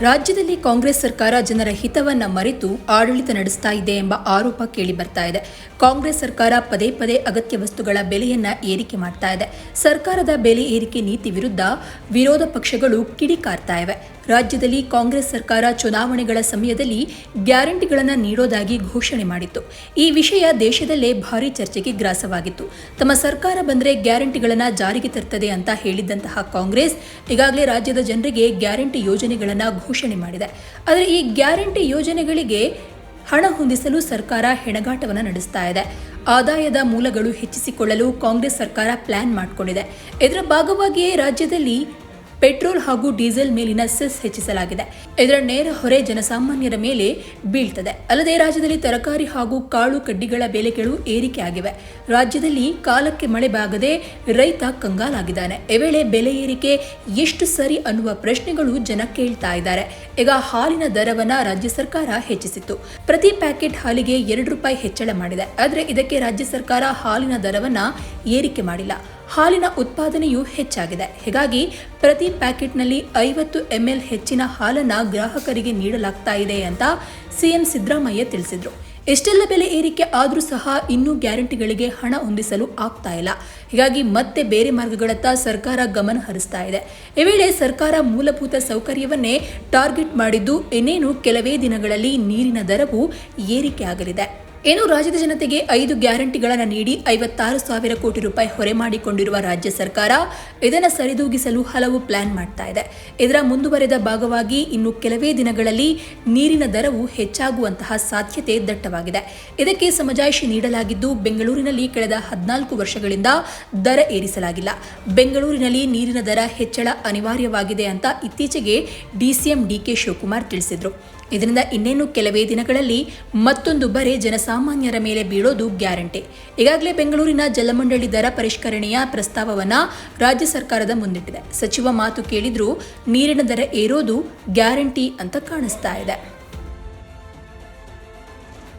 ರಾಜ್ಯದಲ್ಲಿ ಕಾಂಗ್ರೆಸ್ ಸರ್ಕಾರ ಜನರ ಹಿತವನ್ನ ಮರೆತು ಆಡಳಿತ ನಡೆಸ್ತಾ ಇದೆ ಎಂಬ ಆರೋಪ ಕೇಳಿ ಬರ್ತಾ ಇದೆ. ಕಾಂಗ್ರೆಸ್ ಸರ್ಕಾರ ಪದೇ ಪದೇ ಅಗತ್ಯ ವಸ್ತುಗಳ ಬೆಲೆಯನ್ನ ಏರಿಕೆ ಮಾಡ್ತಾ ಇದೆ. ಸರ್ಕಾರದ ಬೆಲೆ ಏರಿಕೆ ನೀತಿ ವಿರುದ್ಧ ವಿರೋಧ ಪಕ್ಷಗಳು ಕಿಡಿಕಾರ್ತಾ ಇವೆ. ರಾಜ್ಯದಲ್ಲಿ ಕಾಂಗ್ರೆಸ್ ಸರ್ಕಾರ ಚುನಾವಣೆಗಳ ಸಮಯದಲ್ಲಿ ಗ್ಯಾರಂಟಿಗಳನ್ನು ನೀಡೋದಾಗಿ ಘೋಷಣೆ ಮಾಡಿತ್ತು. ಈ ವಿಷಯ ದೇಶದಲ್ಲೇ ಭಾರಿ ಚರ್ಚೆಗೆ ಗ್ರಾಸವಾಗಿತ್ತು. ತಮ್ಮ ಸರ್ಕಾರ ಬಂದರೆ ಗ್ಯಾರಂಟಿಗಳನ್ನು ಜಾರಿಗೆ ತರ್ತದೆ ಅಂತ ಹೇಳಿದ್ದಂತಹ ಕಾಂಗ್ರೆಸ್ ಈಗಾಗಲೇ ರಾಜ್ಯದ ಜನರಿಗೆ ಗ್ಯಾರಂಟಿ ಯೋಜನೆಗಳನ್ನು ಘೋಷಣೆ ಮಾಡಿದೆ. ಆದರೆ ಈ ಗ್ಯಾರಂಟಿ ಯೋಜನೆಗಳಿಗೆ ಹಣ ಹೊಂದಿಸಲು ಸರ್ಕಾರ ಹೆಣಗಾಟವನ್ನು ನಡೆಸ್ತಾ ಇದೆ. ಆದಾಯದ ಮೂಲಗಳು ಹೆಚ್ಚಿಸಿಕೊಳ್ಳಲು ಕಾಂಗ್ರೆಸ್ ಸರ್ಕಾರ ಪ್ಲಾನ್ ಮಾಡಿಕೊಂಡಿದೆ. ಇದರ ಭಾಗವಾಗಿಯೇ ರಾಜ್ಯದಲ್ಲಿ ಪೆಟ್ರೋಲ್ ಹಾಗೂ ಡೀಸೆಲ್ ಮೇಲಿನ ಸೆಸ್ ಹೆಚ್ಚಿಸಲಾಗಿದೆ. ಇದರ ನೇರ ಹೊರೆ ಜನಸಾಮಾನ್ಯರ ಮೇಲೆ ಬೀಳ್ತದೆ. ಅಲ್ಲದೆ ರಾಜ್ಯದಲ್ಲಿ ತರಕಾರಿ ಹಾಗೂ ಕಾಳು ಕಡ್ಡಿಗಳ ಬೆಲೆಗಳು ಏರಿಕೆ ಆಗಿವೆ. ರಾಜ್ಯದಲ್ಲಿ ಕಾಲಕ್ಕೆ ಮಳೆ ಬಾಗದೆ ರೈತ ಕಂಗಾಲಾಗಿದ್ದಾನೆ. ಈ ವೇಳೆ ಬೆಲೆ ಏರಿಕೆ ಎಷ್ಟು ಸರಿ ಅನ್ನುವ ಪ್ರಶ್ನೆಗಳು ಜನ ಕೇಳ್ತಾ ಇದ್ದಾರೆ. ಈಗ ಹಾಲಿನ ದರವನ್ನ ರಾಜ್ಯ ಸರ್ಕಾರ ಹೆಚ್ಚಿಸಿತ್ತು. ಪ್ರತಿ ಪ್ಯಾಕೆಟ್ ಹಾಲಿಗೆ ಎರಡು ರೂಪಾಯಿ ಹೆಚ್ಚಳ ಮಾಡಿದೆ. ಆದರೆ ಇದಕ್ಕೆ ರಾಜ್ಯ ಸರ್ಕಾರ ಹಾಲಿನ ದರವನ್ನ ಏರಿಕೆ ಮಾಡಿಲ್ಲ. ಹಾಲಿನ ಉತ್ಪಾದನೆಯೂ ಹೆಚ್ಚಾಗಿದೆ. ಹೀಗಾಗಿ ಪ್ರತಿ ಪ್ಯಾಕೆಟ್ನಲ್ಲಿ ಐವತ್ತು ಎಂಎಲ್ ಹೆಚ್ಚಿನ ಹಾಲನ್ನು ಗ್ರಾಹಕರಿಗೆ ನೀಡಲಾಗ್ತಾ ಇದೆ ಅಂತ ಸಿಎಂ ಸಿದ್ದರಾಮಯ್ಯ ತಿಳಿಸಿದರು. ಎಷ್ಟೆಲ್ಲ ಬೆಲೆ ಏರಿಕೆ ಆದರೂ ಸಹ ಇನ್ನೂ ಗ್ಯಾರಂಟಿಗಳಿಗೆ ಹಣ ಹೊಂದಿಸಲು ಆಗ್ತಾ ಇಲ್ಲ. ಹೀಗಾಗಿ ಮತ್ತೆ ಬೇರೆ ಮಾರ್ಗಗಳತ್ತ ಸರ್ಕಾರ ಗಮನ ಹರಿಸ್ತಾ ಇದೆ. ಈ ವೇಳೆ ಸರ್ಕಾರ ಮೂಲಭೂತ ಸೌಕರ್ಯವನ್ನೇ ಟಾರ್ಗೆಟ್ ಮಾಡಿದ್ದು, ಇನ್ನೇನು ಕೆಲವೇ ದಿನಗಳಲ್ಲಿ ನೀರಿನ ದರವು ಏರಿಕೆ ಏನು ರಾಜ್ಯದ ಜನತೆಗೆ ಐದು ಗ್ಯಾರಂಟಿಗಳನ್ನು ನೀಡಿ ಐವತ್ತಾರು ಸಾವಿರ ಕೋಟಿ ರೂಪಾಯಿ ಹೊರೆ ಮಾಡಿಕೊಂಡಿರುವ ರಾಜ್ಯ ಸರ್ಕಾರ ಇದನ್ನು ಸರಿದೂಗಿಸಲು ಹಲವು ಪ್ಲಾನ್ ಮಾಡ್ತಾ ಇದೆ. ಇದರ ಮುಂದುವರೆದ ಭಾಗವಾಗಿ ಇನ್ನು ಕೆಲವೇ ದಿನಗಳಲ್ಲಿ ನೀರಿನ ದರವು ಹೆಚ್ಚಾಗುವಂತಹ ಸಾಧ್ಯತೆ ದಟ್ಟವಾಗಿದೆ. ಇದಕ್ಕೆ ಸಮಜಾಯಿಷಿ ನೀಡಲಾಗಿದ್ದು, ಬೆಂಗಳೂರಿನಲ್ಲಿ ಕಳೆದ ಹದಿನಾಲ್ಕು ವರ್ಷಗಳಿಂದ ದರ ಏರಿಸಲಾಗಿಲ್ಲ. ಬೆಂಗಳೂರಿನಲ್ಲಿ ನೀರಿನ ದರ ಹೆಚ್ಚಳ ಅನಿವಾರ್ಯವಾಗಿದೆ ಅಂತ ಇತ್ತೀಚೆಗೆ ಡಿಸಿಎಂ ಡಿಕೆ ಶಿವಕುಮಾರ್ ತಿಳಿಸಿದರು. ಇದರಿಂದ ಇನ್ನೇನು ಕೆಲವೇ ದಿನಗಳಲ್ಲಿ ಮತ್ತೊಂದು ಬರೆ ಜನಸಾಮಾನ್ಯರ ಮೇಲೆ ಬೀಳೋದು ಗ್ಯಾರಂಟಿ. ಈಗಾಗಲೇ ಬೆಂಗಳೂರಿನ ಜಲಮಂಡಳಿ ದರ ಪರಿಷ್ಕರಣೆಯ ಪ್ರಸ್ತಾವವನ್ನ ರಾಜ್ಯ ಸರ್ಕಾರದ ಮುಂದಿಟ್ಟಿದೆ. ಸಚಿವ ಮಾತು ಕೇಳಿದ್ರೂ ನೀರಿನ ದರ ಏರೋದು ಗ್ಯಾರಂಟಿ ಅಂತ ಕಾಣಿಸ್ತಾ ಇದೆ.